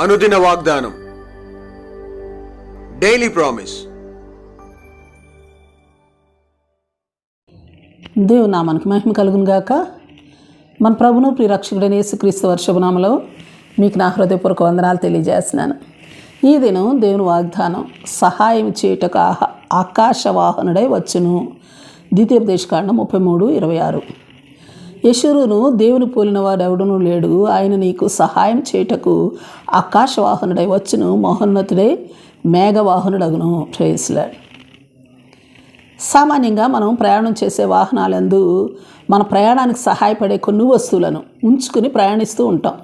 అనుదిన వాగ్దానం. Daily promise దేవుని నామానికి మహిమ కలుగును గాక. మన ప్రభును ప్రియరక్షకుడైన యేసుక్రీస్తు వర్షభనామలో మీకు నా హృదయపూర్వక వందనాలు తెలియజేస్తున్నాను. ఈ దినం దేవుని వాగ్దానం సహాయం చేయుటకు ఆహా ఆకాశవాహనుడై వచ్చును. ద్వితీయోపదేశకాండం ముప్పై మూడు ఇరవై ఆరు. యశురును దేవుని పోలిన ఎవడనూ లేడు. ఆయన నీకు సహాయం చేయుటకు ఆకాశవాహనుడై వచ్చును. మహోన్నతుడై మేఘవాహనుడగును. ప్రేయస్లాడ్ సామాన్యంగా మనం ప్రయాణం చేసే వాహనాలందు మన ప్రయాణానికి సహాయపడే కొన్ని వస్తువులను ఉంచుకుని ప్రయాణిస్తూ ఉంటాం.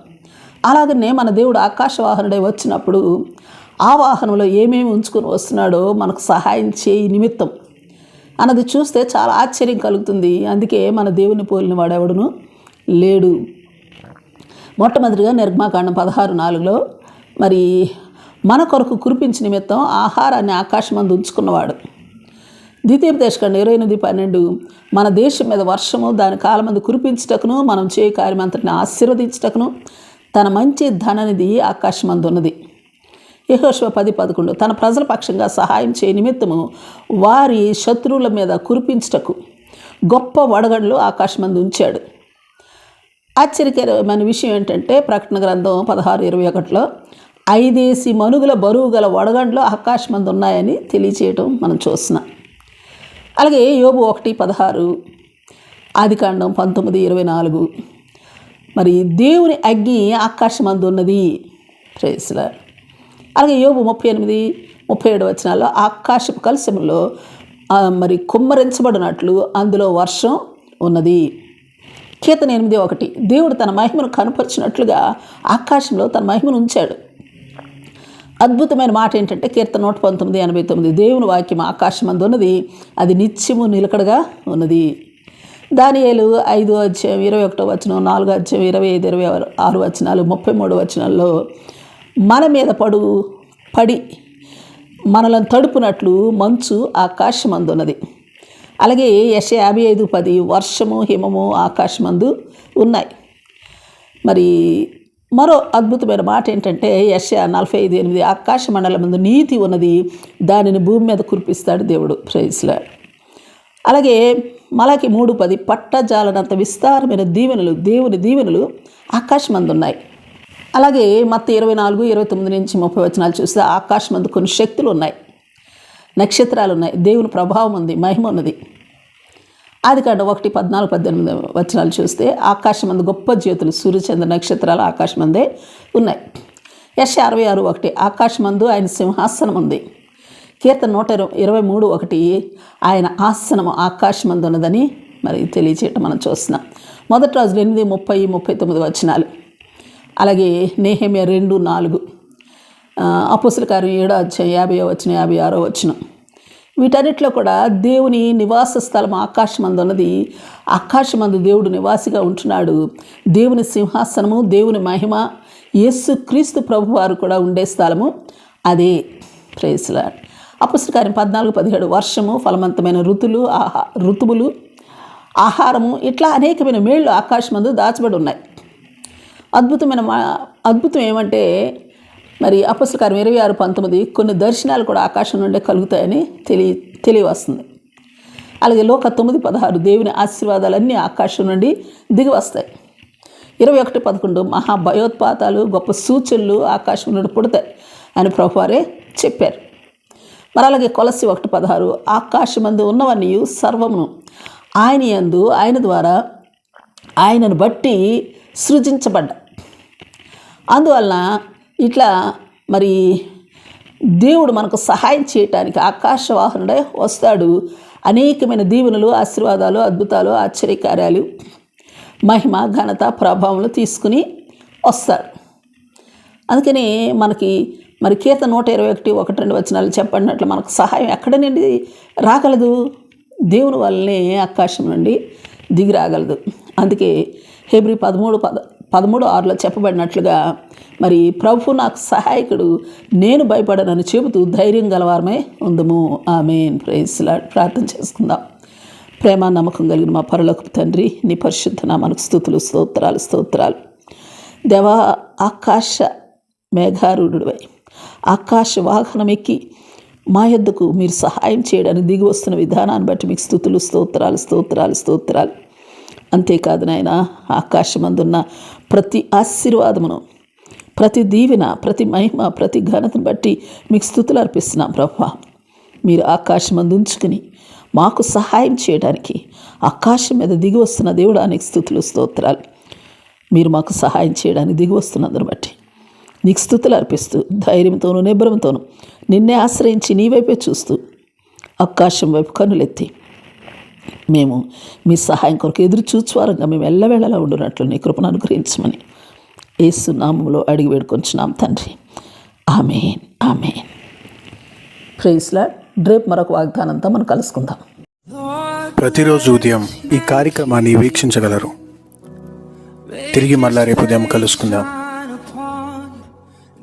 అలాగనే మన దేవుడు ఆకాశవాహనుడై వచ్చినప్పుడు ఆ వాహనంలో ఏమేమి ఉంచుకొని వస్తున్నాడో మనకు సహాయం చేయి నిమిత్తం అన్నది చూస్తే చాలా ఆశ్చర్యం కలుగుతుంది. అందుకే మన దేవుని పోలిన వాడెవడును? లేడు. మొట్టమొదటిగా నిర్మాకాండం పదహారు నాలుగులో మరి మన కొరకు కురిపించి నిమిత్తం ఆహారాన్ని ఆకాశమందు ఉంచుకున్నవాడు. ద్వితీయోపదేశకండ ఇరవై ఎనిమిది పన్నెండు మన దేశం మీద వర్షము దాని కాలమందు కురిపించుటకును మనం చేయ కార్యమంతటిని ఆశీర్వదించుటకును తన మంచి ధననిధి ఆకాశమందు ఉన్నది యహోశివ పది పదకొండు. తన ప్రజల పక్షంగా సహాయం చేయ నిమిత్తము వారి శత్రువుల మీద కురిపించుటకు గొప్ప వడగండ్లు ఆకాశమందు ఉంచాడు. ఆశ్చర్యకరమైన విషయం ఏంటంటే ప్రకటన గ్రంథం పదహారు ఇరవై ఒకటిలో ఐదేసి మనుగుల బరువు గల వడగండ్లు ఆకాశమందు ఉన్నాయని తెలియచేయటం మనం చూస్తున్నాం. అలాగే యోబు ఒకటి పదహారు ఆదికాండం పంతొమ్మిది ఇరవై నాలుగు. మరి దేవుని అగ్ని ఆకాశమందు ఉన్నది. ప్రేసుల అలాగే యోబు ముప్పై ఎనిమిది ముప్పై ఏడు వచనాల్లో ఆకాశపు కలశంలో మరి కుమ్మరించబడినట్లు అందులో వర్షం ఉన్నది. కీర్తన ఎనిమిది ఒకటి. దేవుడు తన మహిమను కనపరిచినట్లుగా ఆకాశంలో తన మహిమను ఉంచాడు. అద్భుతమైన మాట ఏంటంటే కీర్తన నూట పంతొమ్మిది ఎనభై తొమ్మిది. దేవుని వాక్యం ఆకాశం అందు ఉన్నది. అది నిత్యము నిలకడగా ఉన్నది. దానియేలు ఐదు అధ్యాయం ఇరవై ఒకటో వచనం నాలుగో అధ్యాయం ఇరవై ఐదు ఇరవై ఆరు వచనాలు ముప్పై మూడు వచనాల్లో మన మీద పడు పడి మనలను తడుపునట్లు మంచు ఆకాశమందున్నది. అలాగే యశ యాభై ఐదు పది వర్షము హిమము ఆకాశమందు ఉన్నాయి. మరి మరో అద్భుతమైన మాట ఏంటంటే యశ నలభై ఐదు ఎనిమిది ఆకాశ మండలం ముందు నీతి ఉన్నది దానిని భూమి మీద కురిపిస్తాడు దేవుడు. ప్రైజ్లా అలాగే మలకి మూడు పది పట్టజాలనంత విస్తారమైన దీవెనలు దేవుని దీవెనలు ఆకాశమందు ఉన్నాయి అలాగే మత్త ఇరవై నాలుగు ఇరవై తొమ్మిది నుంచి ముప్పై వచనాలు చూస్తే ఆకాశమందు కొన్ని శక్తులు ఉన్నాయి. నక్షత్రాలు ఉన్నాయి. దేవుని ప్రభావం ఉంది మహిమ ఉన్నది. అది కాదు ఒకటి పద్నాలుగు పద్దెనిమిది వచనాలు చూస్తే ఆకాశం అందు గొప్ప జ్యోతులు సూర్యచంద్ర నక్షత్రాలు ఆకాశమందే ఉన్నాయి. యశ అరవై ఆరు ఒకటి ఆకాశమందు ఆయన సింహాసనం ఉంది. కీర్తన నూట ఇరవై ఇరవై మూడు ఒకటి ఆయన ఆసనము ఆకాశమందు ఉన్నదని మరి తెలియచేయటం మనం చూస్తున్నాం. మొదటి రోజులు ఎనిమిది ముప్పై ముప్పై తొమ్మిది వచనాలు. అలాగే నేహమ్య రెండు నాలుగు. అపుసుల కార్యం ఏడో అధ్యాయం యాభై వచ్చిన యాభై ఆరో వచ్చిన వీటన్నిటిలో కూడా దేవుని నివాస స్థలం ఆకాశమందు ఉన్నది. ఆకాశమందు దేవుడు నివాసిగా ఉంటున్నాడు. దేవుని సింహాసనము దేవుని మహిమ యేసు క్రీస్తు ప్రభు వారు కూడా ఉండే స్థలము అదే. ప్రేసులాడ్ అపుసుల పద్నాలుగు పదిహేడు. వర్షము ఫలవంతమైన ఋతులు ఆహా ఋతువులు ఆహారము ఇట్లా అనేకమైన మేళ్ళు ఆకాశమందు దాచబడి ఉన్నాయి. అద్భుతమైన మా అద్భుతం ఏమంటే మరి అపస్కారం ఇరవై ఆరు పంతొమ్మిది కొన్ని దర్శనాలు కూడా ఆకాశం నుండే కలుగుతాయని తెలియ తెలియవస్తుంది. అలాగే లోక తొమ్మిది పదహారు దేవుని ఆశీర్వాదాలన్నీ ఆకాశం నుండి దిగి వస్తాయి ఇరవై ఒకటి పదకొండు మహా భయోత్పాతాలు గొప్ప సూచనలు ఆకాశం నుండి పుడతాయి అని ప్రభువారే చెప్పారు. మరి అలాగే కొలసి ఒకటి పదహారు ఆకాశమందు ఉన్నవన్నీ సర్వమును ఆయన యందు ఆయన ద్వారా ఆయనను బట్టి సృజించబడ్డ. అందువలన ఇట్లా మరి దేవుడు మనకు సహాయం చేయటానికి ఆకాశవాహనుడే వస్తాడు. అనేకమైన దీవెనలు ఆశీర్వాదాలు అద్భుతాలు ఆశ్చర్యకార్యాలు మహిమ ఘనత ప్రభావములు తీసుకుని వస్తాడు. అందుకని మనకి మరి కీర్త నూట ఇరవై ఒకటి ఒకటి రెండు వచనాలు చెప్పండినట్లు మనకు సహాయం ఎక్కడ నుండి రాగలదు? దేవుని వల్లనే ఆకాశం నుండి దిగి రాగలదు. అందుకే హెబ్రి పదమూడు పద పదమూడు ఆరులో చెప్పబడినట్లుగా మరి ప్రభు నాకు సహాయకుడు నేను భయపడనని చెబుతూ ధైర్యం గలవారమే ఉందము. ఆమె ప్రేస్లా ప్రార్థన చేసుకుందాం. ప్రేమ నమ్మకం కలిగిన మా పరులకు తండ్రి నీ పరిశుద్ధ నామానికి స్థుతులు స్తోత్రాలు స్తోత్రాలు. దేవా ఆకాశ మేఘారూఢుడివై ఆకాశ వాహనం ఎక్కి మా యొద్దకు మీరు సహాయం చేయడానికి దిగి వస్తున్న విధానాన్ని బట్టి మీకు స్థుతులు స్తోత్రాలు స్తోత్రాలు స్తోత్రాలు. అంతేకాదు నాయన ఆకాశమందున్న ప్రతి ఆశీర్వాదమును ప్రతి దీవెన ప్రతి మహిమ ప్రతి ఘనతను బట్టి మీకు స్థుతులు అర్పిస్తున్నాం ప్రభా. మీరు ఆకాశమందు ఉంచుకుని మాకు సహాయం చేయడానికి ఆకాశం మీద దిగి వస్తున్న దేవుడానికి స్థుతులు స్తోత్రాలు. మీరు మాకు సహాయం చేయడానికి దిగి వస్తున్నందును బట్టి నీకు స్థుతులు అర్పిస్తూ ధైర్యంతోనూ నిబ్రంతోనూ నిన్నే ఆశ్రయించి నీ వైపే చూస్తూ ఆకాశం వైపు కన్నులెత్తి మేము మీ సహాయం కొరకు ఎదురు చూచువారంగా మేము ఎల్లవేళలా ఉండునట్లు నీ కృపను అనుగ్రహించమని ఏసు నామంలో అడిగి వేడుకొంచున్నాం తండ్రి. ఆమెన్. ఆమెన్. ప్రైస్లా డ్రేప్ మరొక వాగ్దానంతో మనం కలుసుకుందాం. ప్రతిరోజు ఉదయం ఈ కార్యక్రమాన్ని వీక్షించగలరు. తిరిగి మళ్ళా రేపు ఉదయం కలుసుకుందాం.